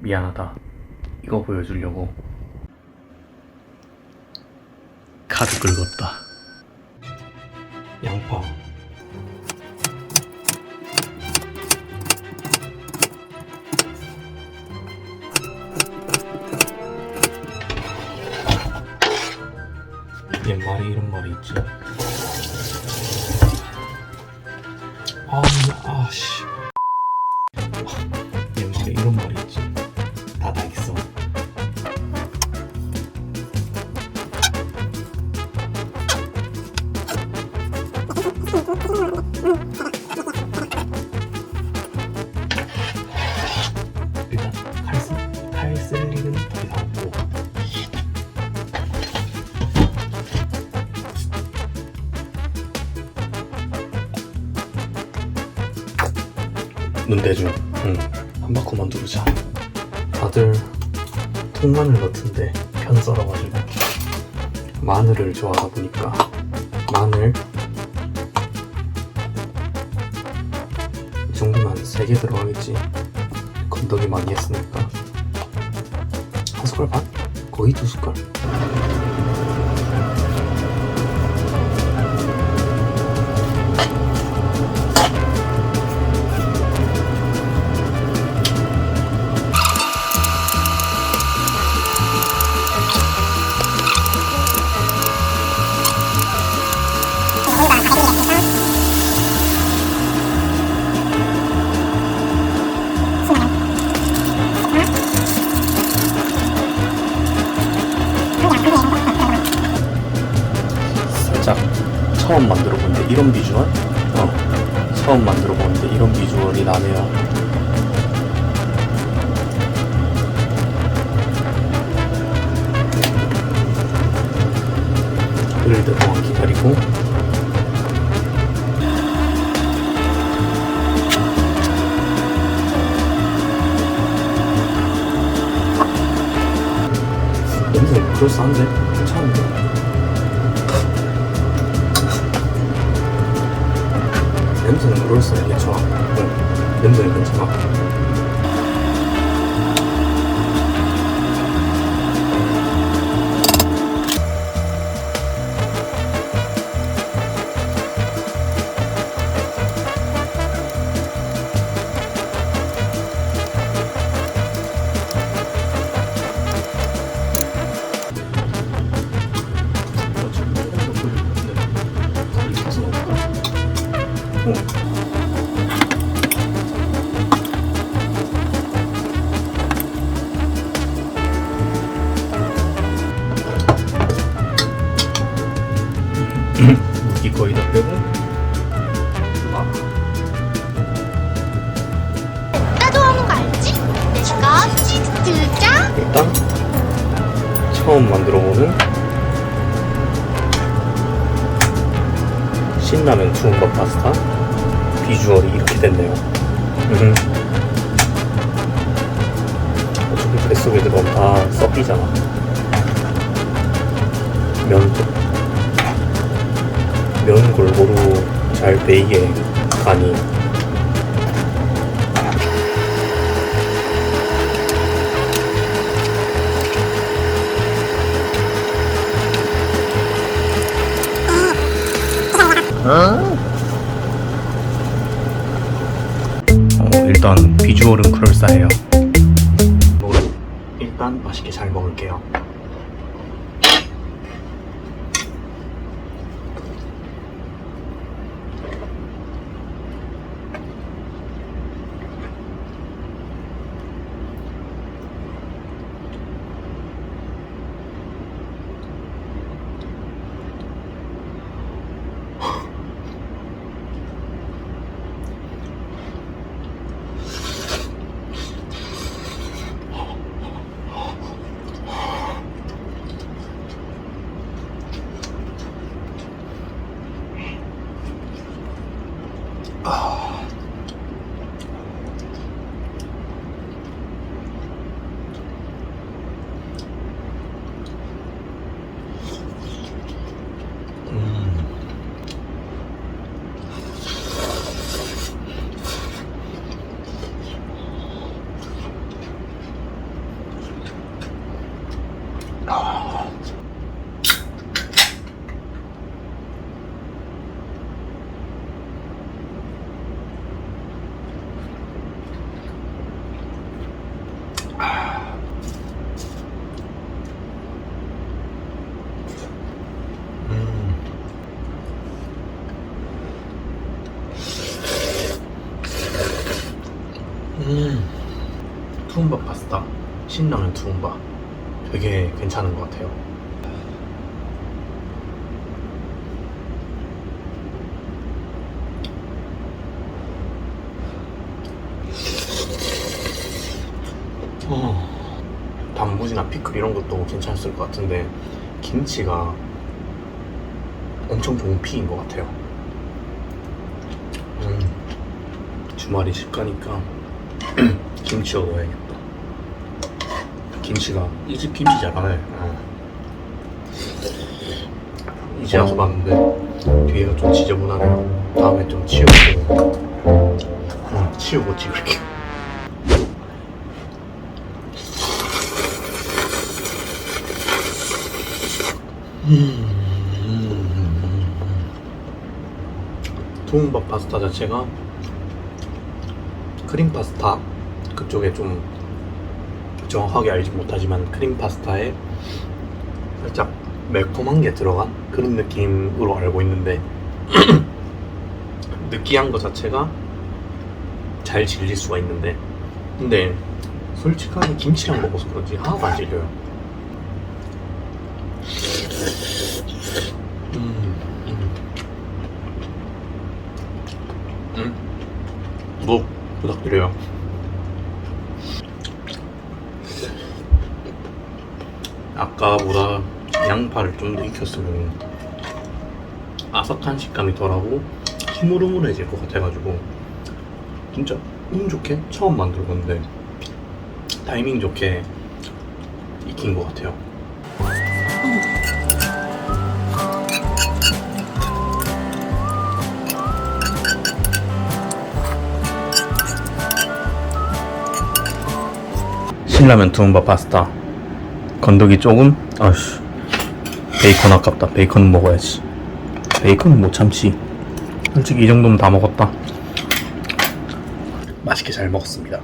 미안하다. 이거 보여주려고 카드 긁었다. 양파. 옛말에 이런 말이 있지. 아, 아씨. 옛말에 이런 말이 눈대중 응한 바퀴만 누르자. 다들 통마늘 넣던데 편 썰어가지고 마늘을 좋아하다 보니까 마늘 이 정도면 3개 들어가겠지. 건더기 많이 했으니까. 한 숟갈 반? 거의 두 숟갈 처음 만들어 보는데 이런 비주얼? 어 처음 만들어 보는데 이런 비주얼이 나네요 끓을 때 동안 기다리고 냄새 그럴싸한데? 냄새는 그럴싸해 괜찮아 응. 냄새는 괜찮아 물기 거의 다 빼고 아, 나도 하는 거 알지? 내가 치즈 들자. 일단 처음 만들어보는 신라면 투움밥 파스타? 비주얼이 이렇게 됐네요. 음. 어차피 뱃속에 들어가면 다 썩이잖아. 면도 면 골고루 잘 베이게 간이 어, 일단 비주얼은 그럴싸해요. 음, 투움바 파스타, 신라면 투움바. 되게 괜찮은 것 같아요. 어, 단무지나 피클 이런 것도 괜찮았을 것 같은데 김치가 엄청 좋은 픽인 것 같아요. 음, 주말이 집 가니까 김치 얻어야겠다. 김치가 이 집 김치 잘하네. 어. 이제 와서 봤는데 뒤에가 좀 지저분하네요. 다음에 좀 치우고 어, 치우고 찍을게. 투움밥 파스타 자체가 크림 파스타 그쪽에 좀 정확하게 알지 못하지만 크림 파스타에 살짝 매콤한 게 들어간 그런 느낌으로 알고 있는데 느끼한 것 자체가 잘 질릴 수가 있는데 근데 솔직하게 김치랑 먹어서 그런지 하나도 안 질려요 음, 음. 음. 뭐 부탁드려요. 아까보다 양파를 좀 더 익혔으면 아삭한 식감이 덜하고 흐물흐물해질 것 같아가지고 진짜 운 좋게 처음 만들어 봤는데 타이밍 좋게 익힌 것 같아요. 신라면 투움바 파스타. 건더기 조금? 아씨. 베이컨 아깝다. 베이컨은 먹어야지. 베이컨은 못 참지. 솔직히 이 정도면 다 먹었다. 맛있게 잘 먹었습니다